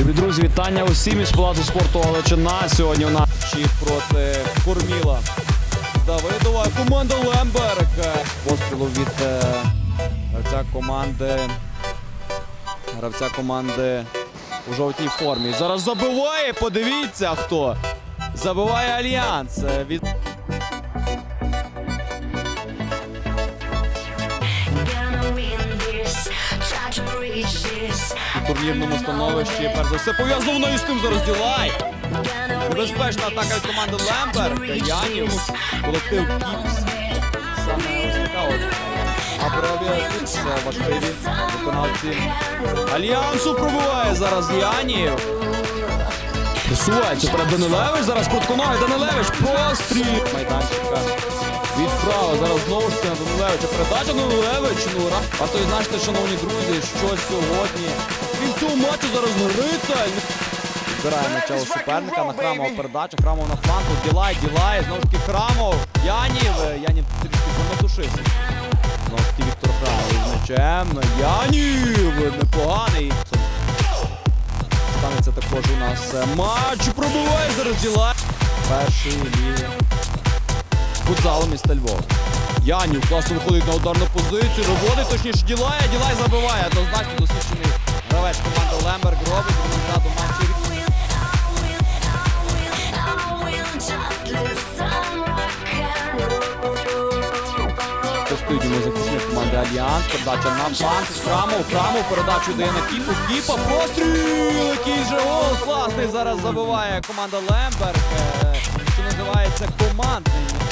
Любі друзі, вітання усім із палацу спорту Галичина. Сьогодні у нас проти Курміла Давидова. Команда Лемберг. Пострілу від е, гравця команди. Гравця команди у жовтій формі. Зараз забиває. Подивіться хто. Забиває Альянс. Е, Від Gonna win this, try to reach. У турнірному становищі. Перш за все пов'язано із тим зараз Ділай. Небезпечна атака від команди Лемберг. Янів. Колектив Кіпс. Саме от. Абравіа це важливі виконавці. Альянсу пробиває зараз Янів. Просувається перед Данилевич. Зараз крутконоги Данилевич. Простріл майданчика. Від права. Зараз знову ж таки на Данилевича. Передача Данилевич. Ну, ра- варто відзначити, шановні друзі, що сьогодні. Крім цього матчу зараз Грицаль. Збирає у суперника на храмова передача. Храмов на флангу. Ділай, Ділай. Знову ж таки Храмов. Янів. Е, Янів трішки заметушився. Знову ж таки Віктор Храмов із м'ячем. Янів. Непоганий. Станеться також у нас е, матч. Пробиває зараз Ділай. Перший лівий. Футзалу міста Львова. Янів класно виходить на ударну позицію. Виводить точніше Ділая. Ділай забиває. Однозначно досвідчений гравець команди Лемберг робить результату матчу. Постійно захисник команди Альянс. Передача на фланг. Храмов. Храмов передачу дає на Кіпу. Кіпа. Постріл. Який же гол класний зараз забиває команда Лемберг. е, Що називається командний.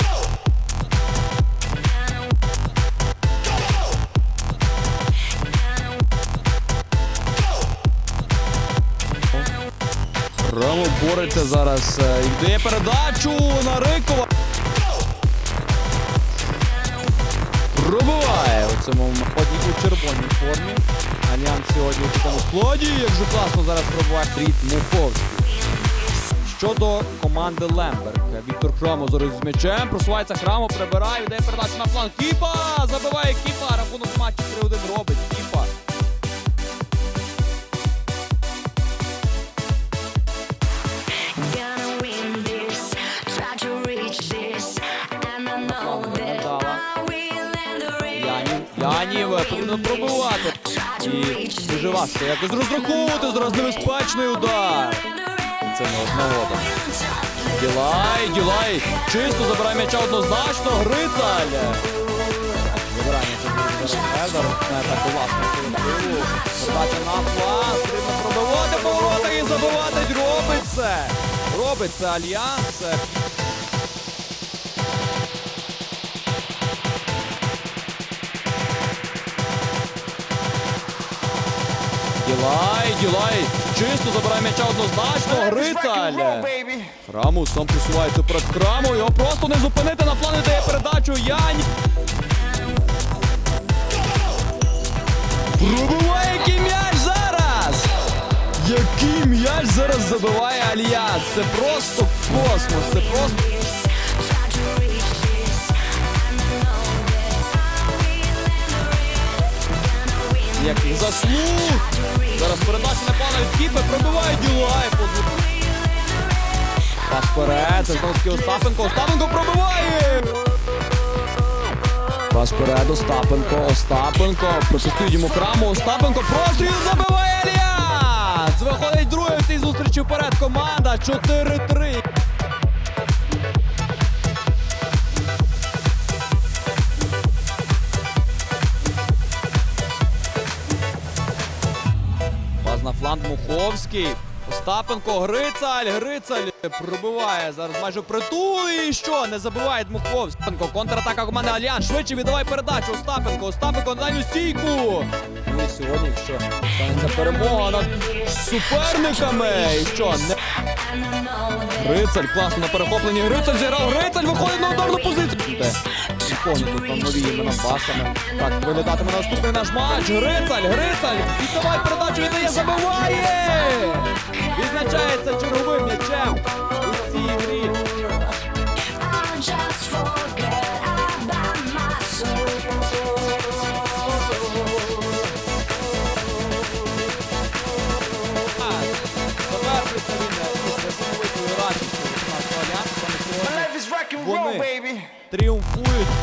Бореться зараз. е, дає передачу на Рикова. Пробиває у цьому ході у червоній формі. Альянс сьогодні у такому складі. Як же класно зараз пробиває Тріт Муховський. Щодо команди Лемберг. Віктор Храмов зараз з м'ячем. Просувається Храмов, прибирає, віддає передачу на фланг. Кіпа! Забиває Кіпа. Рахунок матчу 3-1 робить. Кіпа. Янів. Янів е, пробивати. І дуже важко якось розраховувати. Зараз небезпечний удар. Це не одного. Ділай, Ділай, чисто забирає м'яча однозначно, Грицаль. Забирає м'яча Езер, не так власне. Передача на фланг, потрібно пробивати поворота і забивати. Робить це. Робить це Альянс. Ділай, Ділай, чисто забирає м'яча однозначно, Грицаль. Храму сам просувається перед храмом, його просто не зупинити на плані дає передачу Янь. Пробиває який м'яч зараз! Який м'яч зараз забиває Альянс? Це просто космос, це просто. Який заслуг! Зараз передача на плана від пробиває Ділай. Пас вперед, знову Остапенко, Остапенко пробиває! Пас Остапенко, Остапенко, пропустив йому краму, Остапенко, простріл забиває Альянс! Виходить другий в цій зустрічі вперед команда, 4-3. На фланг Муховський. Остапенко, Грицаль, Грицаль пробиває зараз майже притул і що? Не забиває Дмуховський. Остапенко, Контратака команди Альянс. Швидше віддавай передачу. Остапенко, Остапенко на дальню стійку. Ну і сьогодні, якщо станеться перемога над суперниками. І що? Не... Грицаль, класно на перехопленні. Грицаль зіграв. Грицаль виходить на ударну позицію. Де? Повні тут там нові імена басами. Так, вилітатиме наступний наш матч. Грицаль, Грицаль. Віддавай передачу, віддає, забиває. Відзначається черговим м'ячем